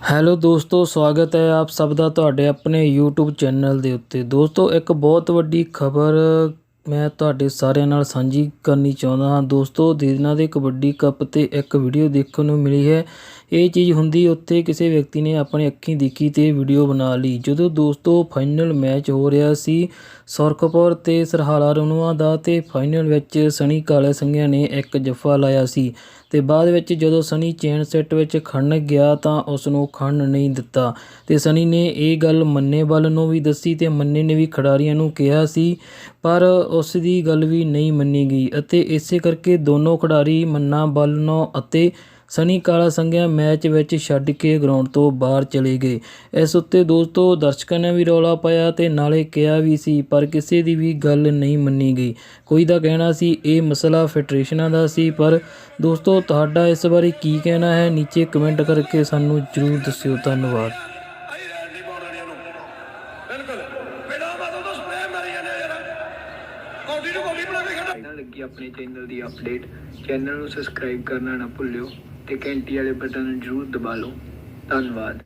Hello ਦੋਸਤੋ, ਸਵਾਗਤ ਹੈ ਆਪ ਸਭ ਦਾ ਤੁਹਾਡੇ ਆਪਣੇ YouTube ਚੈਨਲ ਦੇ ਉੱਤੇ। ਦੋਸਤੋ, ਇੱਕ ਬਹੁਤ ਵੱਡੀ ਖਬਰ ਮੈਂ ਤੁਹਾਡੇ ਸਾਰਿਆਂ ਨਾਲ ਸਾਂਝੀ ਕਰਨੀ ਚਾਹੁੰਦਾ ਹਾਂ। ਦੋਸਤੋ, ਦਿਨਾਂ ਦੇ ਕਬੱਡੀ ਕੱਪ ਤੇ ਇੱਕ ਵੀਡੀਓ ਦੇਖਣ ਨੂੰ ਮਿਲੀ ਹੈ। ਇਹ ਚੀਜ਼ ਹੁੰਦੀ ਉੱਥੇ ਕਿਸੇ ਵਿਅਕਤੀ ਨੇ ਆਪਣੀ ਅੱਖੀਂ ਦੇਖੀ ਤੇ ਵੀਡੀਓ ਬਣਾ ਲਈ। ਜਦੋਂ ਦੋਸਤੋ ਫਾਈਨਲ ਮੈਚ ਹੋ ਰਿਹਾ ਸੀ, ਸੁਰਖਪੁਰ ਤੇ ਸਰਹਾਲਾ ਰਨੂਆ ਦਾ ਤੇ ਫਾਈਨਲ ਵਿੱਚ ਸਣੀ ਕਾਲੇ ਸੰਘਿਆਂ ਨੇ ਇੱਕ ਜੱਫਾ ਲਾਇਆ ਸੀ ਤੇ ਬਾਅਦ ਵਿੱਚ ਜਦੋਂ ਸਨੀ ਚੇਨ ਸੈੱਟ ਵਿੱਚ ਖੜਨ ਗਿਆ ਤਾਂ ਉਸ ਨੂੰ ਖੜਨ ਨਹੀਂ ਦਿੱਤਾ ਤੇ ਸਨੀ ਨੇ ਇਹ ਗੱਲ ਮੰਨੇ ਵੱਲ ਨੂੰ ਵੀ ਦੱਸੀ ਤੇ ਮੰਨੇ ਨੇ ਵੀ ਖਿਡਾਰੀਆਂ ਨੂੰ ਕਿਹਾ ਸੀ। ਪਰ ਉਸ ਦੀ ਗੱਲ ਵੀ ਨਹੀਂ ਮੰਨੀ ਗਈ ਅਤੇ ਇਸੇ ਕਰਕੇ ਦੋਨੋਂ ਖਿਡਾਰੀ ਮੰਨਾ ਵੱਲ ਅਤੇ ਸਨੀ ਕਾਲਾ ਸੰਘਿਆ ਮੈਚ ਵਿੱਚ ਛੱਡ ਕੇ ਗਰਾਊਂਡ ਤੋਂ ਬਾਹਰ ਚਲੇ ਗਏ। ਇਸ ਉੱਤੇ ਦੋਸਤੋ ਦਰਸ਼ਕਾਂ ਨੇ ਵੀ ਰੌਲਾ ਪਾਇਆ ਤੇ ਨਾਲੇ ਕਿਹਾ ਵੀ ਸੀ, ਪਰ ਕਿਸੇ ਦੀ ਵੀ ਗੱਲ ਨਹੀਂ ਮੰਨੀ ਗਈ। ਕੋਈ ਦਾ ਕਹਿਣਾ ਸੀ, ਇਹ ਮਸਲਾ ਫੈਡਰੇਸ਼ਨਾਂ ਦਾ ਸੀ, ਪਰ ਦੋਸਤੋ ਤੁਹਾਡਾ ਇਸ ਬਾਰੇ ਕੀ ਕਹਿਣਾ ਹੈ, ਨੀਚੇ ਕਮੈਂਟ ਕਰਕੇ ਸਾਨੂੰ ਜਰੂਰ ਦੱਸਿਓ। ਧੰਨਵਾਦ। ਬਿਲਕੁਲ। ਬਿਨਾ ਮਤੋਂ ਤੋਂ ਸਪਰੇ ਮਾਰੀ ਜਾਂਦੇ ਯਾਰ। ਕੌਡੀ ਨੂੰ ਗੋਲੀ ਬਣਾ ਕੇ ਖੜਾ। ਨਾ ਲੱਗੀ ਆਪਣੇ ਚੈਨਲ ਦੀ ਅਪਡੇਟ ਚੈਨਲ ਨੂੰ ਸਬਸਕ੍ਰਾਈਬ ਕਰਨਾ ਨਾ ਭੁੱਲਿਓ ਤੇ ਘੰਟੀ ਵਾਲੇ ਬਟਨ ਨੂੰ ਜ਼ਰੂਰ ਦਬਾ ਲਓ। ਧੰਨਵਾਦ।